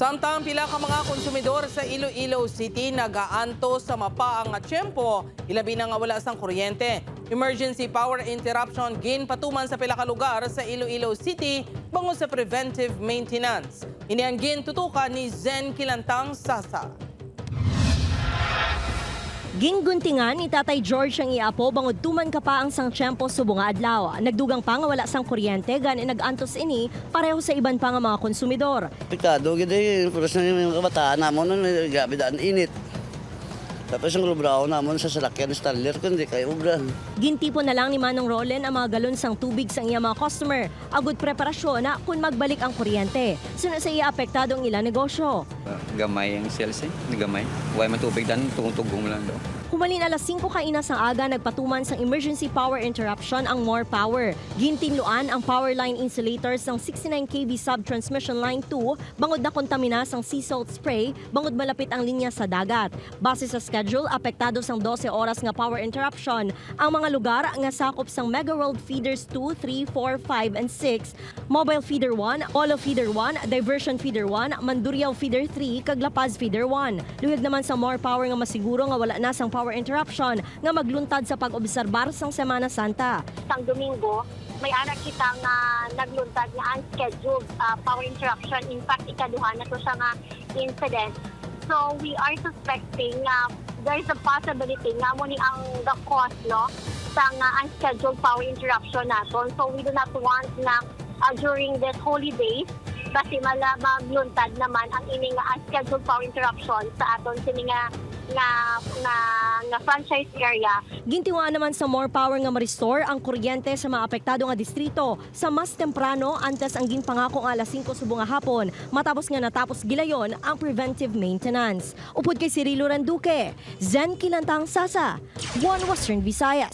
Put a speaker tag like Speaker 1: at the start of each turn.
Speaker 1: Samtang pila ka mga konsumidor sa Iloilo City nagaanto sa mapaang tiyempo, ilabi na nga wala sang kuryente. Emergency power interruption gin patuman sa pila ka lugar sa Iloilo City bango sa preventive maintenance. Ini ang gin tutukan ni Zen Kilantang Sasa.
Speaker 2: Gingguntingan ni Tatay George ang iapo bangod tuman ka pa ang sang tiyempo subong nga adlaw. Nagdugang pa nga wala sang kuryente gani nagantos ini pareho sa iban pa nga mga konsumidor.
Speaker 3: Pikado, gid puros na yung kabataan namon nun, gabi daan init. Tapos yung lubraw namon sa salakyan staller kundi kay ubran.
Speaker 2: Gintipo na lang ni Manong Rolen ang mga galon sang tubig sa iya mga customer. Agud preparasyon na kung magbalik ang kuryente. Suna sa iya apektado ang ilang negosyo.
Speaker 4: Gamay ang sales eh, gamay. Huwag matubig dan, tugong-tugong lang daw.
Speaker 2: Humalin alas 5 kainas ang aga nagpatuman sang emergency power interruption ang More Power. Gintinluan ang power line insulators ng 69 kV sub-transmission line 2 bangod na kontamina sang sea salt spray bangod malapit ang linya sa dagat. Base sa schedule, apektado sang 12 oras nga power interruption ang mga lugar nga sakop sang Mega World Feeders 2, 3, 4, 5, and 6, Mobile Feeder 1, Olo Feeder 1, Diversion Feeder 1, Mandurriao Feeder 3, kag La Paz Feeder 1. Luhig naman sa More Power nga masiguro nga wala na sang power interruption nga magluntad sa pag-obserbar sang Semana Santa.
Speaker 5: isang Domingo, may anak kita nga nagluntad nga unscheduled uh, power interruption. In fact, ikaduha na to siya nga incident. So, we are suspecting nga there's a possibility nga mo ni ang the cause no sa nga unscheduled power interruption naton. So, we do not want na uh, during this holidays kasi mala magluntad naman ang ini nga unscheduled power interruption sa aton sini nga nga nga, franchise area
Speaker 2: Gintiwaan naman sa More Power nga ma-restore ang kuryente sa mga apektado nga distrito sa mas temprano antes ang ginpangako nga alas 5 subong nga hapon matapos nga natapos gilayon ang preventive maintenance. Upod kay Cirilo Randuque, Zen Kilantang Sasa, One Western Visayas.